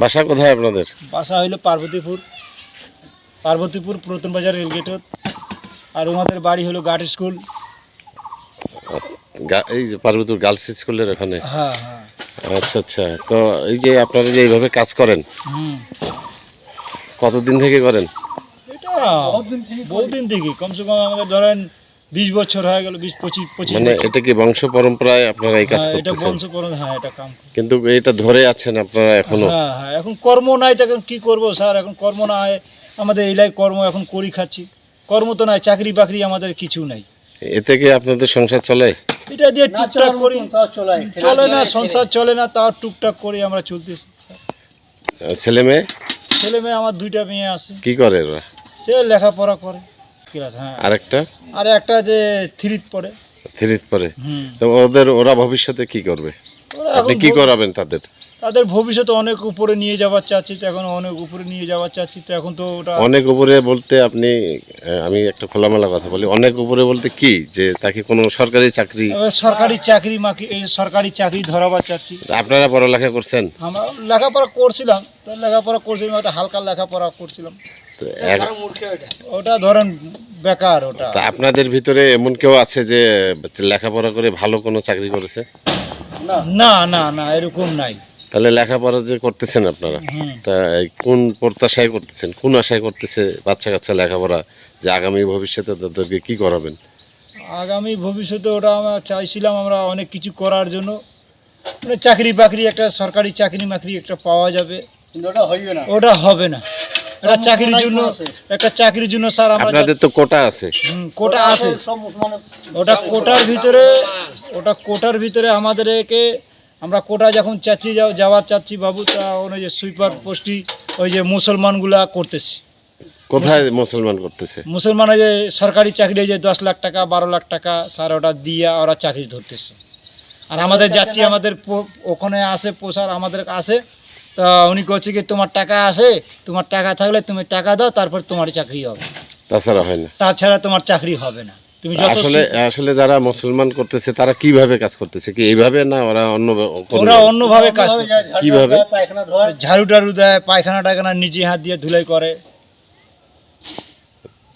বাসা কোথায় আপনাদের? বাসা হইল পার্বতীপুর। পার্বতীপুর পুরাতন বাজার রেলগেটত আর আমাদের বাড়ি হলো গার্ড স্কুল। এই যে পার্বতীপুর গার্লস স্কুলের ওখানে? হ্যাঁ হ্যাঁ। আচ্ছা আচ্ছা। তো এই যে আপনারা যে এইভাবে কাজ করেন কতদিন থেকে করেন? এটা বহুদিন থেকে কমসে কম আমাদের ধরেন বিশ বছর হয়ে গেল বিশ পঁচিশ পঁচিশ মানে এটা কি বংশ পরম্পরায় আপনারা এই কাজ হ্যাঁ, এটা করতেছেন? বংশ পরম্পরা হ্যাঁ এটা কাম কিন্তু এটা ধরে আছেন আপনারা এখনও? হ্যাঁ হ্যাঁ এখন কর্ম নাই তো এখন কি করব স্যার? এখন কর্ম নাই আমাদের এইলাই কর্ম এখন করি খাচ্ছি। কর্ম তো নাই চাকরি বাকরি আমাদের কিছু নাই। এতে কি আপনাদের সংসার চলে? এটা দিয়ে টুকটাক করি। চলে না সংসার চলে না তাও টুকটাক করি আমরা চলতেছি স্যার। ছেলে মেয়ে? ছেলে মেয়ে আমার দুইটা মেয়ে আছে। কি করে ওরা সে লেখাপড়া করে। ক্লাস হ্যাঁ। আরেকটা? আর একটা যে থ্রিত পড়ে থ্রিত হুম। তো ওদের ওরা ভবিষ্যতে কি করবে? আপনি কি করাবেন তাদের? তাদের ভবিষ্যতে অনেক উপরে নিয়ে যাওয়ার চাচ্ছি তো এখন অনেক উপরে নিয়ে যাওয়ার চাচ্ছি তো এখন তো ওটা অনেক উপরে বলতে আপনি আমি একটা খোলামেলা কথা বলি। অনেক উপরে বলতে কি? যে তাকে কোনো সরকারি চাকরি সরকারি চাকরি মাকি সরকারি চাকরি ধরাবার চাচ্ছি। আপনারা পড়ালেখা করছেন? আমরা লেখাপড়া করছিলাম লেখাপড়া করছিলাম একটা হালকা লেখাপড়া করছিলাম। ওটা ধরেন বেকার ওটা। তা আপনাদের ভিতরে এমন কেউ আছে যে লেখাপড়া করে ভালো কোনো চাকরি করেছে? না না না এরকম নাই। তাহলে লেখাপড়া যে করতেছেন আপনারা তা কোন প্রত্যাশায় করতেছেন? কোন আশায় করতেছে বাচ্চা কাচ্চা লেখাপড়া যে আগামী ভবিষ্যতে তাদেরকে কি করাবেন? আগামী ভবিষ্যতে ওটা আমরা চাইছিলাম আমরা অনেক কিছু করার জন্য। মানে চাকরি বাকরি একটা সরকারি চাকরি মাকরি একটা পাওয়া যাবে। ওটা ওটা হবে না। একটা চাকরির জন্য একটা চাকরির জন্য স্যার আমরা আপনাদের তো কোটা আছে। কোটা আছে। ওটা কোটার ভিতরে ওটা কোটার ভিতরে আমাদেরকে আমরা কোটা যখন চাচ্ছি যাওয়ার চাচ্ছি বাবু তা ওই যে সুইপার পোস্টি ওই যে মুসলমানগুলা করতেছে। কোথায় মুসলমান করতেছে? মুসলমান যে সরকারি চাকরি এই যে দশ লাখ টাকা বারো লাখ টাকা স্যার ওটা দিয়ে ওরা চাকরি ধরতেছে। আর আমাদের যাচ্ছি আমাদের পো- ওখানে আসে পোষার আমাদের আসে তা উনি করছে কি তোমার টাকা আছে তোমার টাকা থাকলে তুমি টাকা দাও তারপর তোমার চাকরি হবে। তাছাড়া হয় না। তাছাড়া তোমার চাকরি হবে না। তুমি আসলে আসলে যারা মুসলমান করতেছে তারা কীভাবে কাজ করতেছে? কি এইভাবে না ওরা অন্য ওরা অন্যভাবে কাজ করে কীভাবে? ঝাড়ু টাড়ু দেয় পায়খানা টায়খানা নিজে হাত দিয়ে ধুলাই করে।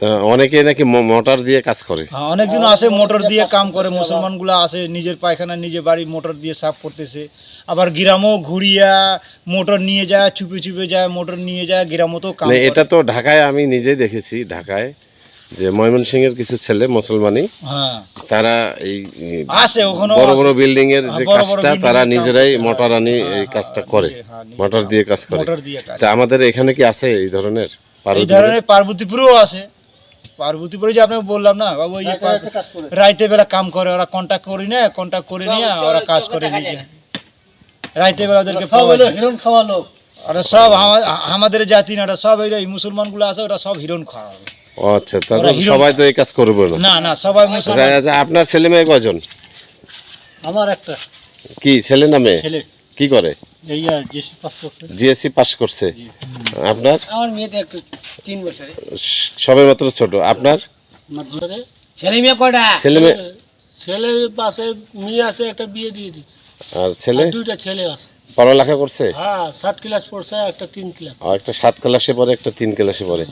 তা অনেকে নাকি মোটর দিয়ে কাজ করে। হ্যাঁ, অনেকজন আসে মোটর দিয়ে কাম করে মুসলমানগুলো আসে নিজের পায়খানা নিজে বাড়ি মোটর দিয়ে সাফ করতেছে। আবার গ্রামও ঘুরিয়া মোটর নিয়ে যায় চুপে চুপে যায় মোটর নিয়ে যায় গ্রামতেও কাম মানে এটা তো ঢাকায় আমি নিজেই দেখেছি ঢাকায় যে ময়মনসিংহের কিছু ছেলে মুসলমানই হ্যাঁ। তারা এই বড় বড়। বিল্ডিং এর হ্যাঁ, যে কাজটা তারা নিজেরাই মোটর আনি এই কাজটা করে। মোটর দিয়ে কাজ করে। তা আমাদের এখানে কি আছে এই ধরনের এই ধরনের পার্বতীপুরেও আছে পার্বতীপুরে যে আপনাকে বললাম না বাবু ওই যে রাইতে বেলা কাম করে ওরা কন্ট্যাক্ট করি না কন্ট্যাক্ট করে নিয়ে ওরা কাজ করে নিজে রাইতে বেলা ওদেরকে। ওরা সব আমা- আমাদের জাতি না ওরা সব এই মুসলমানগুলো আছে ওরা সব হিরণ খাওয়া আচ্ছা তাহলে সবাই তো এই কাজ করবে না। না না সবাই মুসলমান। আচ্ছা, আচ্ছা, আপনার ছেলে মেয়ে কজন? আমার একটা। কি ছেলে না মেয়ে? ছেলে। কি করে? জেসি পাস করতে জিএসসি পাস করছে। আপনার? আমার মেয়েতে একটু তিন বছরে। সবে মাত্র ছোট। আপনার? ছেলে মেয়ে কয়টা? ছেলে মেয়ে ছেলে পাশে মেয়ে আছে একটা বিয়ে দিয়ে দিচ্ছে। আর ছেলে? দুইটা ছেলে আছে। পড়ালেখা করছে? হ্যাঁ সাত ক্লাস পড়ছে একটা তিন ক্লাস। আর একটা সাত ক্লাসে পড়ে একটা তিন ক্লাসে পড়ে।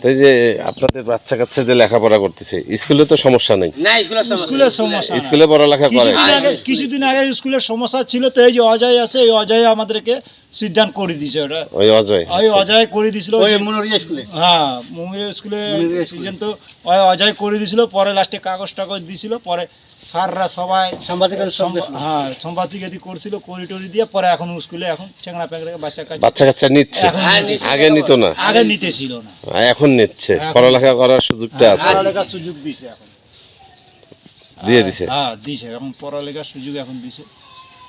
তাই যে আপনাদের বাচ্চা কাচ্চা যে লেখাপড়া করতেছে স্কুলে তো সমস্যা নেই। না স্কুলের স্কুলের সমস্যা স্কুলে পড়ালেখা করে। কিছুদিন আগে কিছুদিন আগে স্কুলের সমস্যা ছিল তো এই যে অজয় আছে এই অজয় আমাদেরকে সিদ্ধান্ত করে দিয়েছে ওটা ওই অজয়। ওই অজয় করে দিছিল। ওই মনোরিয়া স্কুলে। হ্যাঁ মুম্বাই স্কুলে সিদ্ধান্ত ওই অজয় করে দিছিল পরে লাস্টে কাগজ টাগজ দিছিল পরে স্যাররা সবাই সাংবাদিকের সঙ্গে সম- হ্যাঁ সম্পাদিকাদি করছিল করি টরি দিয়ে পরে এখন স্কুলে এখন চেংড়া প্যাংড়া বাচ্চা কাচ্চা বাচ্চা কাচ্চা নিচ্ছে। হ্যাঁ, নিচ্ছে। আগে নিত না। আগে নিতে ছিল না। এখন নিচ্ছে। পড়ালেখা করার সুযোগটা আছে। পড়ালেখার সুযোগ দিছে এখন। দিয়ে দিছে। হ্যাঁ দিছে। এখন পড়ালেখার সুযোগ এখন দিছে।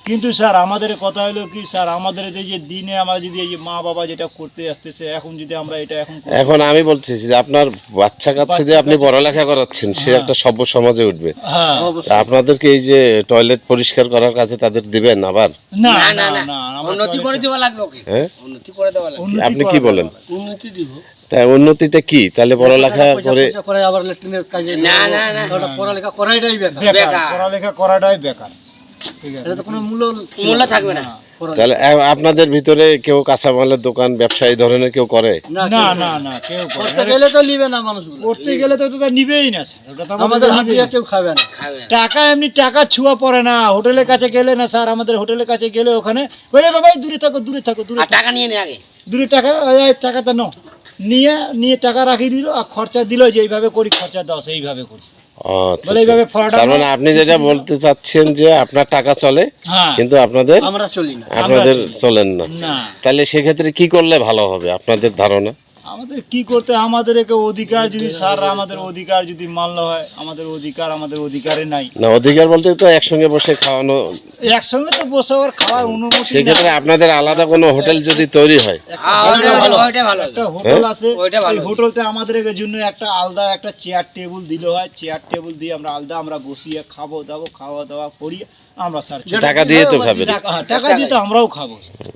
কিন্তু স্যার আমাদের কথা হলো কি স্যার আমাদের এই যে দিনে আমরা যদি এই যে মা বাবা যেটা করতে আসতেছে এখন যদি আমরা এটা এখন এখন আমি বলছি যে আপনার বাচ্চা কাচ্চা যে আপনি পড়ালেখা করাচ্ছেন সে একটা সভ্য সমাজে উঠবে। হ্যাঁ। আপনাদেরকে এই যে টয়লেট পরিষ্কার করার কাছে তাদের দিবেন আবার? না না না আমরা উন্নতি করে দেওয়া লাগবে ওকে। হ্যাঁ? উন্নতি করে দেওয়া লাগবে। আপনি কি বলেন। উন্নতি দিব। তাই উন্নতিটা কি? তাহলে পড়ালেখা করে করে আবার ল্যাট্রিনের কাজে না, না, না। পড়ালেখা করাইটাই বেকার। পড়ালেখা করাটাই বেকার। এটা তো কোনো মূল্য মূল্য থাকবে না। তাহলে আপনাদের ভিতরে কেউ কাঁচামালের দোকান ব্যবসা এই ধরনের কেউ করে? না না না কেউ করতে গেলে তো নিবে না মানুষগুলো। করতে গেলে তো ওটা নিবেই না স্যার। ওটা তো আমাদের আমাদের কেউ খাবে না। টাকা এমনি টাকা ছুঁয়া পড়ে না। হোটেলের কাছে গেলে না স্যার আমাদের হোটেলের কাছে গেলে ওখানে বলে বাবা দূরে থাকো দূরে থাকো দূরে টাকা নিয়ে নে আগে। দূরে টাকা টাকাটা নাও। নিয়ে নিয়ে টাকা রাখি দিল আর খরচা দিল যে এইভাবে করি খরচা দাও সেইভাবে করি। আচ্ছা, আচ্ছা। তার মানে আপনি যেটা বলতে চাচ্ছেন যে আপনার টাকা চলে হ্যাঁ কিন্তু আপনাদের আপনাদের চলেন না। তাহলে সেক্ষেত্রে কি করলে ভালো হবে আপনাদের ধারণা? আমাদের কি করতে আমাদের একে অধিকার যদি স্যার আমাদের অধিকার যদি মানলো হয় আমাদের অধিকার আমাদের অধিকারে নাই না অধিকার বলতে তো একসঙ্গে বসে খাওয়ানো একসঙ্গে তো বসে ওর খাওয়ার অনুমতি নাই। সেক্ষেত্রে আপনাদের আলাদা কোনো হোটেল যদি তৈরি হয় একটা হ্যাঁ, হোটেল ভালো, আছে, ওইটা ভালো। একটা হোটেল আছে ওইটা ভালো। ওই হোটেলটা আমাদের জন্য একটা আলাদা একটা চেয়ার টেবিল দিল হয় চেয়ার টেবিল দিয়ে আমরা আলাদা আমরা বসিয়ে খাব দাবো খাওয়া দাওয়া করি আমরা স্যার। টাকা দিয়ে তো খাবেন টাকা হ্যাঁ, দিয়ে তো আমরাও খাব।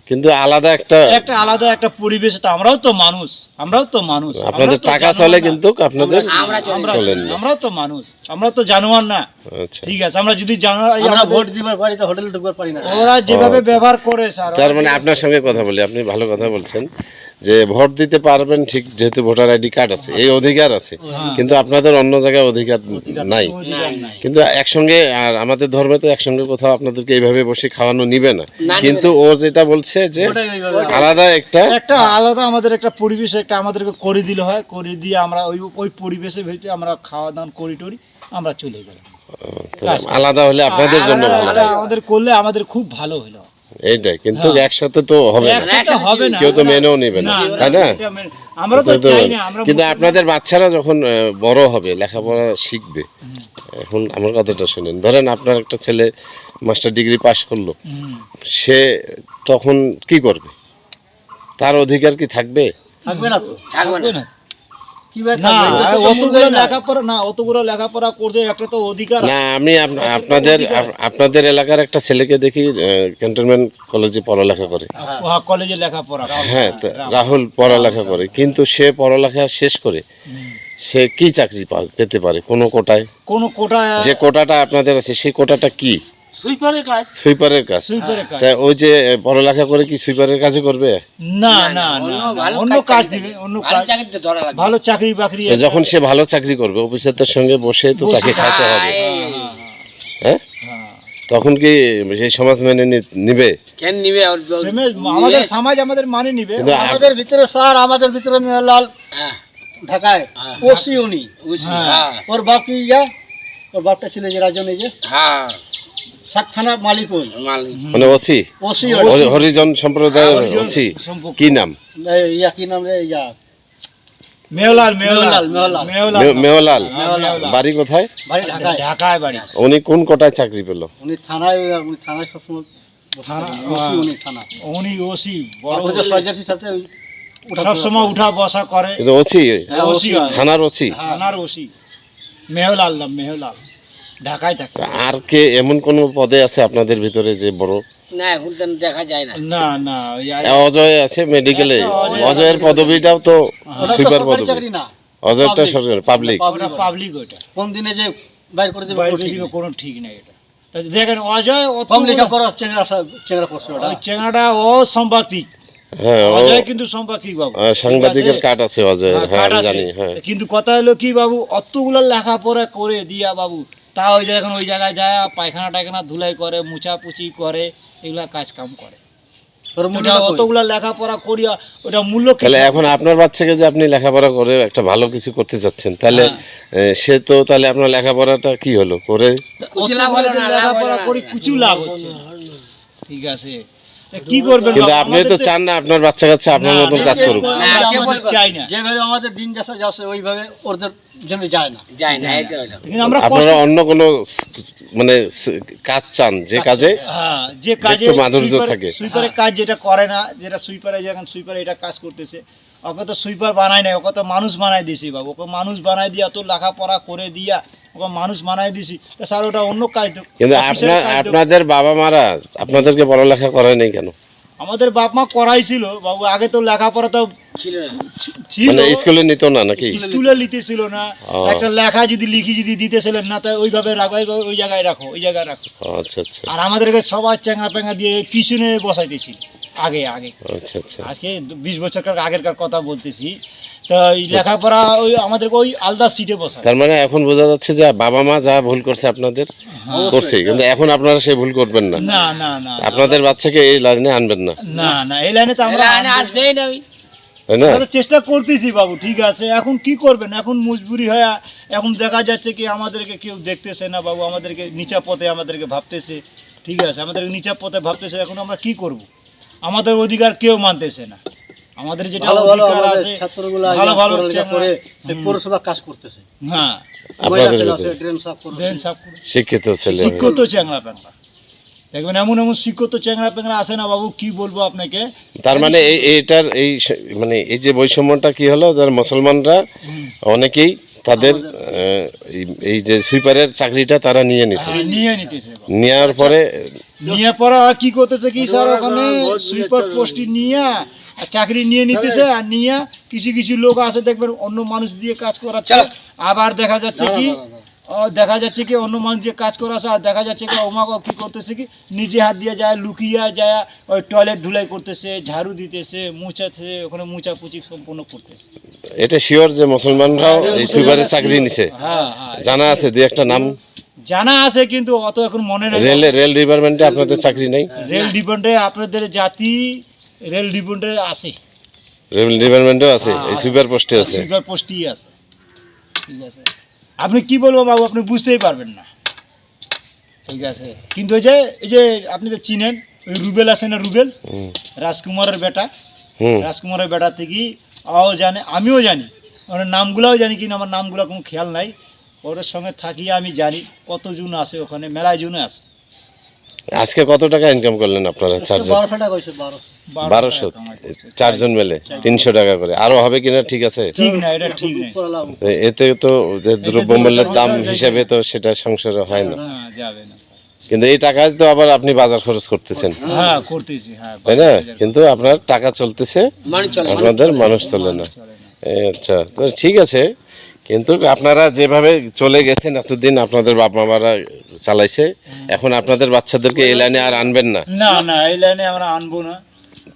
কিন্তু আলাদা একটা একটা আলাদা একটা পরিবেশে তো আমরাও তো মানুষ। আমরাও তো মানুষ। আপনাদের টাকা চলে কিন্তু আপনাদের আমরা চলেন আমরাও তো মানুষ। আমরা তো জানোয়ার না। আচ্ছা। ঠিক আছে আমরা যদি জানোয়ার আমরা ভোট দিবার পারি তো হোটেলে ঢুকবার পারি না। ওরা যেভাবে আচ্ছা। ব্যবহার করে স্যার তার মানে আপনার সঙ্গে কথা বলি। আপনি ভালো কথা বলছেন। যে ভোট দিতে পারবেন ঠিক যেহেতু ভোটার আইডি কার্ড আছে এই অধিকার আছে। হ্যাঁ। কিন্তু আপনাদের অন্য জায়গায় অধিকার নাই। কিন্তু একসঙ্গে আর আমাদের ধর্মে তো একসঙ্গে কোথাও আপনাদেরকে এইভাবে বসে খাওয়ানো নিবে না। কিন্তু ও যেটা বলছে যে আলাদা একটা একটা আলাদা আমাদের একটা পরিবেশ একটা আমাদেরকে করে দিলে হয় করে দিয়ে আমরা ওই ওই পরিবেশে ভেতরে আমরা খাওয়া দাওয়া করি টরি আমরা চলে গেলাম। আলাদা হলে আপনাদের জন্য ভালো। আলাদা আমাদের করলে আমাদের খুব ভালো হলো। এইটাই কিন্তু হ্যাঁ। একসাথে তো হবে না। হবে কেউ তো মেনেও নেবে না তাই না? এটা আমরা তো কিন্তু- চাই না আমরা কিন্তু মুসলিম- আপনাদের বাচ্চারা যখন বড় হবে লেখাপড়া শিখবে এখন আমার কথাটা শুনেন ধরেন আপনার একটা ছেলে মাস্টার ডিগ্রি পাশ করল সে তখন কি করবে? তার অধিকার কি থাকবে? থাকবে না তো। থাকবে না। আপনাদের আপনাদের এলাকার একটা ছেলেকে দেখি ক্যান্টনমেন্ট কলেজে পড়ালেখা করে। হ্যাঁ, কলেজে লেখাপড়া হ্যাঁ রাহুল। পড়ালেখা করে কিন্তু সে পড়ালেখা শেষ করে সে কি চাকরি পা- পেতে পারে? কোনো কোটায়? কোনো কোটা যে কোটাটা আপনাদের আছে সেই কোটাটা কি? সুইপারের কাজ। সুইপারের কাজ। সুইপারের কাজ। তা ওই যে পড়ালেখা করে কি সুইপারের কাজে করবে? না না না অন্য না, ভালো অন্য কাজ কাজ দিবে। অন্য কাজ। চাকরিতে ধরা লাগবে। ভালো চাকরি বাকরি যখন সে ভালো চাকরি করবে অফিসারদের সঙ্গে বসে তো তাকে খাইতে হবে। হ্যাঁ হ্যাঁ। তখন কি সেই সমাজ মেনে নিবে? কেন নিবে? আমাদের সমাজ আমাদের মানে নিবে। আমাদের ভিতরে স্যার আমাদের ভিতরে মেহলাল হ্যাঁ। ঢাকায়। হ্যাঁ। ওসি উনি। হ্যাঁ। হ্যাঁ। ওর বাপ কি ইয়া? ওর বাপটা ছিল যে রাজন এই যে হ্যাঁ। সাত থানার মালিক ওই। মানে ওসি? ওসি হরিজন সম্প্রদায়ের ওসি। কি নাম? ইয়া কি নাম রে ইয়া? মেহলাল মেহলাল। মেহলাল, মেহলাল। মেহলাল। মে- মেওলাল হ্যাঁ, বাড়ি কোথায়? বাড়ি ঢাকায়। ঢাকায় বাড়ি। উনি কোন কোটায় চাকরি পেল? উনি থানায় উনি থানায় সবসময়। ওসি উনি ওসি বড় সাথে ওই উঠা সব সময় উঠা বসা করে। ওসি? হ্যাঁ, হয়। থানার ওসি? হ্যাঁ। থানার ওসি। মেহলাল নাম মেহলাল। ঢাকায় থাকে। আর কে এমন কোন পদে আছে আপনাদের ভিতরে যে বড়? না এখন তো দেখা যায় না। না না অজয় আছে মেডিকেলে অজয়ের পদবিটাও তো ওটা তো সুইপার সরকারি পদবি। অজয়টা সরকার পাবলিক পাবলিক ওটা। কোন দিনে যে বাইর করে দেবে বাইরে কোনো ঠিক দিবে কোনো ঠিক নাই এটা। দেখেন অজয় কম লেখাপড়া চেংড়া চেংড়া করছে ওটা। ওই ও সম্পাদিক হ্যাঁ অজয় কিন্তু সম্পাদিক বাবু। সাংবাদিকের ঠিক আছে? অজয়ের হ্যাঁ, হ্যাঁ আমি জানি হ্যাঁ। কিন্তু কথা হলো কি বাবু অতগুলো লেখাপড়া করে দিয়া বাবু তা ওই যখন এখন ওই জায়গায় যায় পায়খানা টায়খানা ধুলাই করে মুছাপুছি করে এগুলা কাজ কাম করে অতগুলা লেখাপড়া করিয়া ওটা মূল্য? তাহলে এখন আপনার বাচ্চাকে যে আপনি লেখাপড়া করে একটা ভালো কিছু করতে চাচ্ছেন তাহলে হ্যাঁ। সে তো তাহলে আপনার লেখাপড়াটা কি হলো? করে লেখাপড়া করি কিছু লাভ হচ্ছে। ঠিক আছে। কি করবেন? কিন্তু আপনি তো চান না আপনার বাচ্চা কাচ্চা আপনার মতন কাজ করুক। চাই না। যেভাবে আমাদের দিন যাচ্ছে যাচ্ছে ওইভাবে ওদের জন্য যায় না। যায় না এটা কিন্তু আমরা আপনারা অন্য কোনো মানে কাজ চান যে কাজে হ্যাঁ, যে কাজে মাধুর্য থাকে। সুইপারের কাজ যেটা করে না যেটা সুইপারে যখন সুইপারে এটা কাজ করতেছে। ওকে তো সুইপার বানায় নাই ওকে তো মানুষ বানাই দিছি বাবু। ওকে মানুষ বানাই দিয়া তো লেখাপড়া করে দিয়া ওকে মানুষ বানাই দিছি তা স্যার ওটা অন্য কাজ তো কিন্তু আপনার আপনাদের বাবা মারা আপনাদেরকে পড়ালেখা করায় নাই কেন? আমাদের বাপ মা করাইছিল বাবু আগে তো লেখাপড়া তো ছিল না। ছিল। মানে স্কুলে নিত না নাকি? স্কুলে না। একটা লেখা যদি লিখি যদি দিতেছিলেন না তাই ওইভাবে রাখো ওই জায়গায় রাখো ওই জায়গায় রাখো। আচ্ছা আচ্ছা। আর আমাদেরকে সবাই চেঙ্গা পেঙ্গা দিয়ে পিছনে বসাইতেছি। আগে আগে। আচ্ছা আচ্ছা। আজকে বিশ বছরকার আগেরকার কথা বলতেছি। তো এই লেখাপড়া ওই আমাদেরকে ওই আলাদা সিটে বসায়। তার মানে এখন বোঝা যাচ্ছে যে বাবা মা যা ভুল করছে আপনাদের করছে। কিন্তু এখন আপনারা সেই ভুল করবেন না। না না না আপনাদের বাচ্চাকে এই লাইনে আনবেন না। না না এই লাইনে তো আমরা আসবেই না চেষ্টা করতেছি বাবু ঠিক আছে। এখন কি করবেন? এখন মজবুরি হয়ে এখন দেখা যাচ্ছে কি আমাদেরকে কেউ দেখতেছে না বাবু আমাদেরকে নিচা পথে আমাদেরকে ভাবতেছে। ঠিক আছে আমাদেরকে নিচা পথে ভাবতেছে। এখন আমরা কি করব? আমাদের অধিকার কেউ মানতেছে না। আমাদের যেটা অধিকার আছে ছাত্রগুলো ভালো ভালো করে পৌরসভা কাজ করতেছে। হ্যাঁ। ড্রেন সাফ করে। শিক্ষিত ছেলে শিক্ষিত দেখবেন এমন এমন শিক্ষিত চ্যাংরা প্যাংরা আছে না বাবু কি বলব আপনাকে? তার মানে এই এইটার এই মানে এই যে বৈষম্যটা কি হলো যারা মুসলমানরা অনেকেই তাদের এই- এই যে সুইপারের চাকরিটা তারা নিয়ে নিছে। হ্যাঁ, নিয়ে নিতেছে। নেওয়ার পরে নিয়ে পরে আর কি করতেছে কি স্যার ওখানে? সুইপার পোস্টটি নিয়ে আর চাকরি নিয়ে নিতেছে আর নিয়ে কিছু কিছু লোক আছে দেখবেন অন্য মানুষ দিয়ে কাজ করাচ্ছে আবার দেখা যাচ্ছে কি দেখা যাচ্ছে কি অন্য মানুষ দিয়ে কাজ করাচ্ছে আর দেখা যাচ্ছে কি ওমাকে কি করতেছে কি নিজে হাত দিয়ে যায় লুকিয়ে যায় ওই টয়লেট ধুলাই করতেছে ঝাড়ু দিতেছে মুছাচ্ছে ওখানে মুছাপুচি সম্পূর্ণ করতেছে। এটা শিওর যে মুসলমানরাও এই সুইপারের চাকরি নিছে। হ্যাঁ হ্যাঁ জানা আছে দু একটা নাম। জানা আছে কিন্তু অত এখন মনে নেই। রেল রেল ডিপার্টমেন্টে আপনাদের চাকরি নেই? রেল ডিপেন্ডে আপনাদের জাতি রেল ডিপেন্ডে আছে। রেল ডিপার্টমেন্টেও আছে? হ্যাঁ, এই আছে। সুইপার পোস্টে আছে? সুইপার পোস্টই আছে। ঠিক আছে। আপনি কি বলব বাবু আপনি বুঝতেই পারবেন না। ঠিক আছে? কিন্তু ওই যে এই যে আপনি তো চিনেন ওই রুবেল আছে না রুবেল? রাজকুমারের বেটা। রাজকুমারের বেটা থেকে ও জানে আমিও জানি। ওর নামগুলাও জানি কিন্তু আমার নামগুলো কোনো খেয়াল নাই। ওর সঙ্গে থাকি আমি জানি কতজন আছে ওখানে মেলায় জনে আছে। আজকে কত টাকা ইনকাম করলেন আপনারা চারজন? বারোশো টাকা টাকা। চারজন মেলে তিনশো টাকা করে। আরও হবে কিনা ঠিক আছে? এতে তো যে দ্রব্যমূল্যের দাম হিসাবে তো সেটা সংসারে হয় না। না যাবে না কিন্তু এই টাকায় তো আবার আপনি বাজার খরচ করতেছেন। হ্যাঁ করতেছি হ্যাঁ তাই না? কিন্তু আপনার টাকা চলতেছে আপনাদের মানুষ চলে না। আচ্ছা তো ঠিক আছে। কিন্তু আপনারা যেভাবে চলে গেছেন এতদিন আপনাদের বাবা মামারা চালাইছে এখন আপনাদের বাচ্চাদেরকে এই লাইনে আর আনবেন না। না না এই লাইনে আমরা আনব না।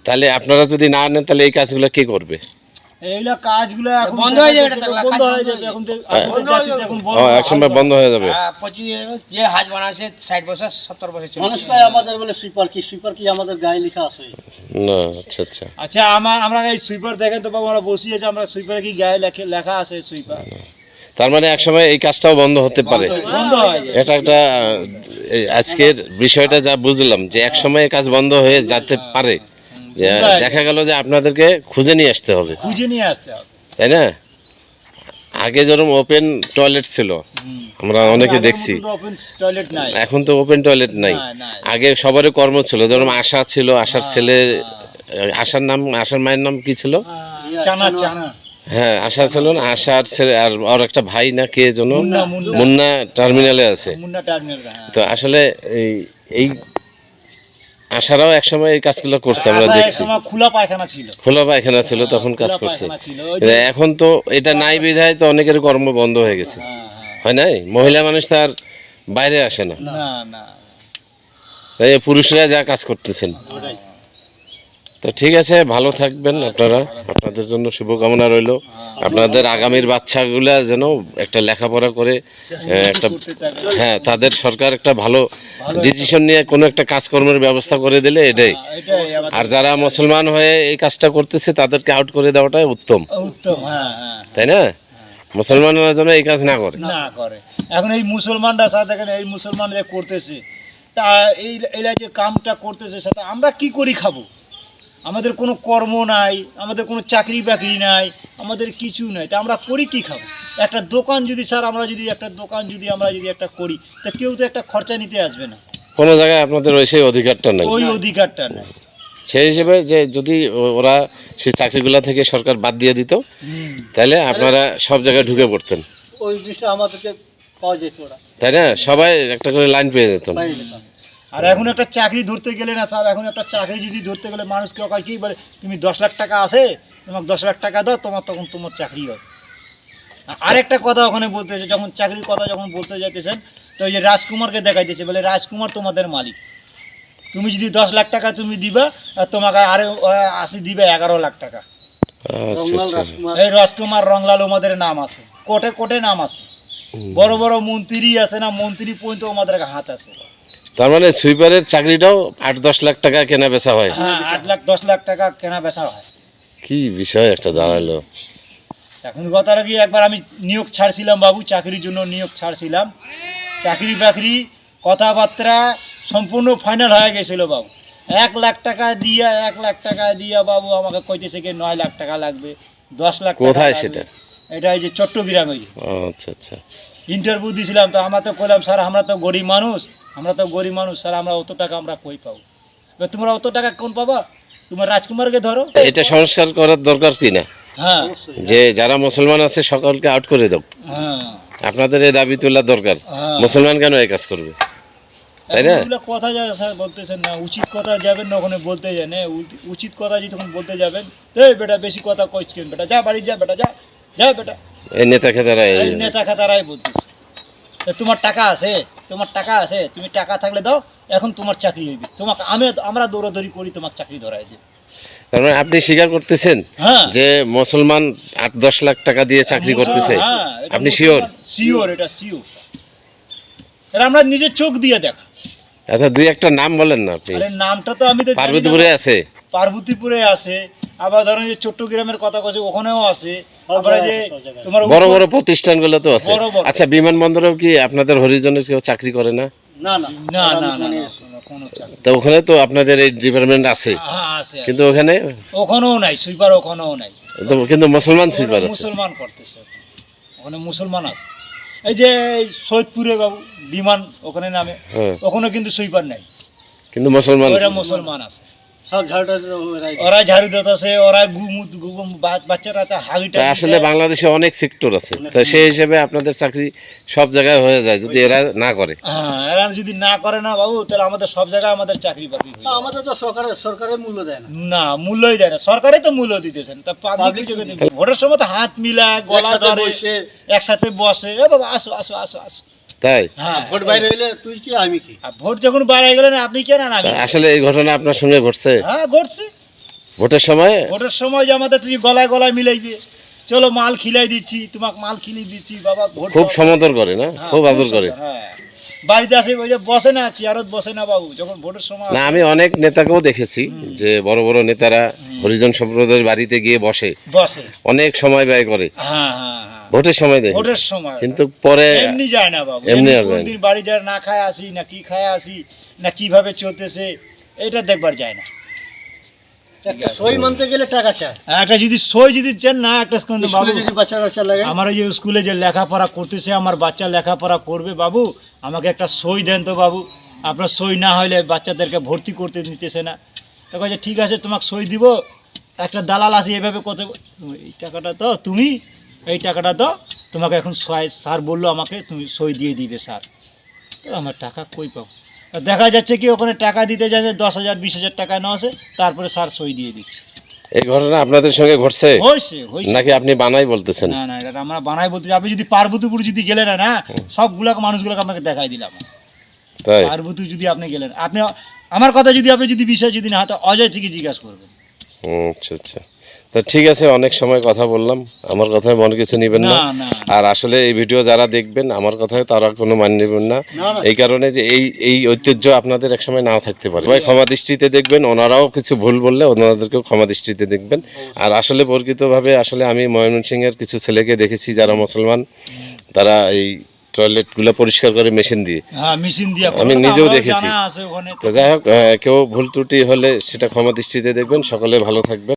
তাহলে আপনারা যদি না আনেন তাহলে এই কাজগুলো কে করবে? এইগুলা কাজগুলো এখন বন্ধ হয়ে যাবে এটা তো, বন্ধ হয়ে যাবে এখন তো হ্যাঁ। এখন বন্ধ একসময় হয়ে যাবে। হ্যাঁ, যে হাজ বানাচ্ছে ষাট বছর সত্তর বছর চলে। মানুষ পায় আমাদের বলে সুইপার কি? সুইপার কি আমাদের গায়ে লেখা আছে? না আচ্ছা আচ্ছা। আচ্ছা আমার আমরা এই সুইপার দেখেন তো বাবু আমরা বসিয়েছি আমরা সুইপারে কি গায়ে লেখে লেখা আছে সুইপার তার মানে একসময় এই কাজটাও বন্ধ হতে পারে। বন্ধ হয়ে এটা একটা আজকের বিষয়টা যা বুঝলাম যে এক সময় এই কাজ বন্ধ হয়ে যেতে পারে। দেখা গেল যে আপনাদেরকে খুঁজে নিয়ে আসতে হবে। খুঁজে নিয়ে আসতে হবে। তাই না? আগে যেরকম ওপেন টয়লেট ছিল আমরা অনেকে দেখছি। এখন তো ওপেন টয়লেট নাই। আগে সবারই কর্ম ছিল যেরকম আশা ছিল আশার ছেলে আশার নাম আশার মায়ের নাম কি ছিল? চানা চানা। হ্যাঁ আশা ছিল না আশার ছেলে আর আর একটা ভাই না কে যেন? মুন্না, টার্মিনালে আছে। হ্যাঁ। তো আসলে এই এই আশারাও এক সময় এই কাজগুলো করছে আমরা দেখছি। খোলা পায়খানা ছিল। খোলা পায়খানা ছিল তখন কাজ করছে। এখন তো এটা নাই বিধায় তো অনেকের কর্ম বন্ধ হয়ে গেছে। হ্যাঁ, হ্যাঁ। হয় নাই? মহিলা মানুষ তার বাইরে আসে না। না না। তাই পুরুষরা যা কাজ করতেছেন। ওটাই। তো ঠিক আছে ভালো থাকবেন আপনারা। আপনাদের জন্য শুভকামনা রইল। আপনাদের আগামীর বাচ্চাগুলা যেন একটা লেখাপড়া করে একটা হ্যাঁ তাদের সরকার একটা ভালো ডিসিশন নিয়ে কোনো একটা কাজকর্মের ব্যবস্থা করে দিলে এটাই। আর যারা মুসলমান হয়ে এই কাজটা করতেছে তাদেরকে আউট করে দেওয়াটাই উত্তম। উত্তম হ্যাঁ হ্যাঁ। তাই না? মুসলমানরা যেন এই কাজ না করে। না করে। এখন এই মুসলমানরা সাথে এই মুসলমান যে করতেছে তা এই এলা যে কামটা করতেছে সেটা আমরা কি করি খাব? আমাদের কোনো কর্ম নাই আমাদের কোনো চাকরি বাকরি নাই আমাদের কিছু নাই। তা আমরা করি কি খাব? একটা দোকান যদি স্যার আমরা যদি একটা দোকান যদি আমরা যদি একটা করি তা কেউ তো একটা খরচা নিতে আসবে না। কোনো জায়গায় আপনাদের ওই সেই অধিকারটা নাই। ওই অধিকারটা নাই। সেই হিসেবে যে যদি ওরা সেই চাকরিগুলা থেকে সরকার বাদ দিয়ে দিত তাহলে আপনারা সব জায়গায় ঢুকে পড়তেন। ওই জিনিসটা আমাদেরকে পাওয়া যেত ওরা তাই না? সবাই একটা করে লাইন পেয়ে যেতাম আর এখন একটা চাকরি ধরতে গেলে না স্যার এখন একটা চাকরি যদি ধরতে গেলে মানুষকে ওখানে কি বলে তুমি দশ লাখ টাকা আছে তোমাকে দশ লাখ টাকা দাও তোমার তখন তোমার চাকরি হয়। আরেকটা কথা ওখানে বলতেছে যখন চাকরির কথা যখন বলতে যাইতেছেন তো ওই যে রাজকুমারকে দেখাইতেছে বলে রাজকুমার তোমাদের মালিক। তুমি যদি দশ লাখ টাকা তুমি দিবা আর তোমাকে আরও আসি দিবে এগারো লাখ টাকা। আচ্ছা আচ্ছা। রাজকুমার। এই রাজকুমার রংলাল ওমাদের নাম আছে। কোটে কোটে নাম আছে। বড় বড় মন্ত্রী আছে না মন্ত্রী পর্যন্ত আমাদের হাত আছে। তার মানে সুইপারের চাকরিটাও আট দশ লাখ টাকা কেনা বেচা হয়? হ্যাঁ আট লাখ দশ লাখ টাকা কেনা বেচা হয়। কি বিষয় একটা দাঁড়াল। এখন কথাটা কি একবার আমি নিয়োগ ছাড়ছিলাম বাবু চাকরির জন্য নিয়োগ ছাড়ছিলাম। চাকরি বাকরি কথাবার্তা সম্পূর্ণ ফাইনাল হয়ে গেছিল বাবু। এক লাখ টাকা দিয়া এক লাখ টাকা দিয়া বাবু আমাকে কইতেছে কি নয় লাখ টাকা লাগবে দশ লাখ কোথায় সেটা? এটা এই যে চট্টগ্রামে। আচ্ছা আচ্ছা। ইন্টারভিউ দিয়েছিলাম তো আমরা তো কইলাম স্যার আমরা তো গরিব মানুষ আমরা তো গরিব মানুষ স্যার আমরা অত টাকা আমরা কই পাবো? এবার তোমরা অত টাকা কোন পাবা? তোমার রাজকুমারকে ধরো। এটা সংস্কার করার দরকার কি না? হ্যাঁ। যে যারা মুসলমান আছে সকলকে আউট করে দাও। হ্যাঁ। আপনাদের এই দাবি তোলা দরকার। হ্যাঁ। মুসলমান কেন এই কাজ করবে? তাই না? এগুলো কথা যায় স্যার বলতেছেন না উচিত কথা যাবেন না ওখানে বলতে হ্যাঁ, উল- উচিত কথা যদি তখন বলতে যাবেন এই বেটা বেশি কথা কইস কেন বেটা যা বাড়ি যা বেটা যা যা বেটা। এই নেতা খেতারা এই- এই নেতা খাতারাই বলতেছে তোমার টাকা আছে তোমার টাকা আছে তুমি টাকা থাকলে দাও এখন তোমার চাকরি হইবে। তোমাকে আমি আমরা দৌড়াদৌড়ি করি তোমাকে চাকরি ধরাই তার মানে আপনি স্বীকার করতেছেন হ্যাঁ। যে মুসলমান আট দশ লাখ টাকা দিয়ে চাকরি করতেছে? হ্যাঁ, আপনি শিওর শিওর এটা শিওর এটা আমরা নিজের চোখ দিয়ে দেখা। আচ্ছা দুই একটা নাম বলেন না আপনি। আরে নামটা তো আমি তো পার্বতীপুরে আছে। পার্বতীপুরে আছে আবার ধরেন যে চট্টগ্রামের কথা কছে ওখানেও আছে। বড় বড় প্রতিষ্ঠানগুলো তো আছে। আচ্ছা বিমানবন্দরেও কি আপনাদের হরিজনের কেউ চাকরি করে না? না না। না ওরা না না না, কোনো- কোনো চাকরি তো ওখানে তো আপনাদের এই ডিপার্টমেন্ট আছে। আছে আছে। কিন্তু ওখানে ওখানেও নাই সুইপার ওখানেও নাই। কিন্তু মুসলমান সুইপার আছে। মুসলমান করতেছে ওখানে। ওখানে মুসলমান আছে। এই যে সৈয়দপুরে বাবু বিমান ওখানে নামে। হ্যাঁ। ওখানে কিন্তু সুইপার নাই। কিন্তু মুসলমান মুসলমান আছে। ওরা ঝাড়ু দিতেছে ওরা গুমুত গুম বাচ্চারা তো হাগিটা আসলে বাংলাদেশে অনেক সেক্টর আছে। তো সেই হিসেবে আপনাদের চাকরি সব জায়গায় হয়ে যায় যদি এরা না করে। হ্যাঁ এরা যদি না করে না বাবু তাহলে আমাদের সব জায়গায় আমাদের চাকরি বাকরি আমাদের তো সরকারের সরকারের মূল্য দেয় না। না মূল্যই দেয় না। সরকারই তো মূল্য দিতেছেন। তা পাবলিক ভোটের সময় তো হাত মিলায় গলা একসাথে ধরে বসে, একসাথে বসে। এ বাবা আসো আসো আসো আসো। তাই? হ্যাঁ ভোট বাইরে হইলে তুই কি আমি কি? ভোট যখন বাইরে গেলেন আপনি কেন আমি আসলে এই ঘটনা আপনার সঙ্গে ঘটছে। হ্যাঁ ঘটছে। ভোটের সময়? ভোটের সময় যে আমাদের তুই গলায় গলায় মিলাইবে চলো মাল খিলাই দিচ্ছি তোমাকে মাল খিলিয়ে দিচ্ছি বাবা ভোট খুব। সমাদর করে না? হ্যাঁ, খুব আদর করে। হ্যাঁ। বাড়িতে আসে ওই যে বসে না চেয়ারত বসে না বাবু যখন ভোটের সময় না আমি অনেক নেতাকেও দেখেছি যে বড় বড় নেতারা হরিজন সম্প্রদায়ের বাড়িতে গিয়ে বসে। বসে। অনেক সময় ব্যয় করে। হ্যাঁ হ্যাঁ হ্যাঁ। ভোটের সময় ভোটের সময়। কিন্তু পরে এমনি যায় না বাবু এমনি আর যায় না খায় আসি না কি খায় আসি না কীভাবে চলতেছে এটা দেখবার যায় না। একটা সই মানতে গেলে টাকা চায় আর একটা যদি সই যদি চান না একটা যদি বাচ্চা লাগে। আমার ওই যে স্কুলে যে লেখাপড়া করতেছে আমার বাচ্চা লেখাপড়া করবে বাবু আমাকে একটা সই দেন তো বাবু। আপনার সই না হলে বাচ্চাদেরকে ভর্তি করতে নিতেছে না। তো কাছে ঠিক আছে তোমাকে সই দিব। একটা দালাল আছে এভাবে কত এই টাকাটা তো তুমি এই টাকাটা তো তোমাকে এখন সয় স্যার বলল আমাকে তুমি সই দিয়ে দিবে স্যার। তো আমার টাকা কই পাবো? দেখা যাচ্ছে কি ওখানে টাকা দিতে যাচ্ছে দশ হাজার বিশ হাজার টাকা নেওয়া আছে তারপরে স্যার সই দিয়ে দিচ্ছে। এই ঘটনা আপনাদের সঙ্গে ঘটছে? নাকি আপনি বানাই বলতেছেন? না না এটা আমরা বানাই বলতে আপনি যদি পার্বতীপুর যদি গেলেন না না সবগুলোকে মানুষগুলোকে আপনাকে দেখাই দিলাম। তাই? পার্বতী যদি আপনি গেলেন আপনি আমার কথা যদি আপনি যদি বিষয় যদি না হয় তো অজয় থেকে জিজ্ঞাসা করবেন। আচ্ছা আচ্ছা। তা ঠিক আছে অনেক সময় কথা বললাম। আমার কথায় মন কিছু নেবেন না। আর আসলে এই ভিডিও যারা দেখবেন আমার কথায় তারা কোনো মান নেবেন না। এই কারণে যে এই এই ঐতিহ্য আপনাদের একসময় নাও থাকতে পারে। সবাই ক্ষমা দৃষ্টিতে দেখবেন ওনারাও কিছু ভুল বললে ওনাদেরকেও ক্ষমা দৃষ্টিতে দেখবেন। আর আসলে প্রকৃতভাবে আসলে আমি ময়মনসিংহের কিছু ছেলেকে দেখেছি যারা মুসলমান। তারা এই টয়লেটগুলো পরিষ্কার করে মেশিন দিয়ে। হ্যাঁ মেশিন দিয়ে। আমি নিজেও দেখেছি। যাই হোক কেউ ভুল ত্রুটি হলে সেটা ক্ষমা দৃষ্টিতে দেখবেন। সকলে ভালো থাকবেন।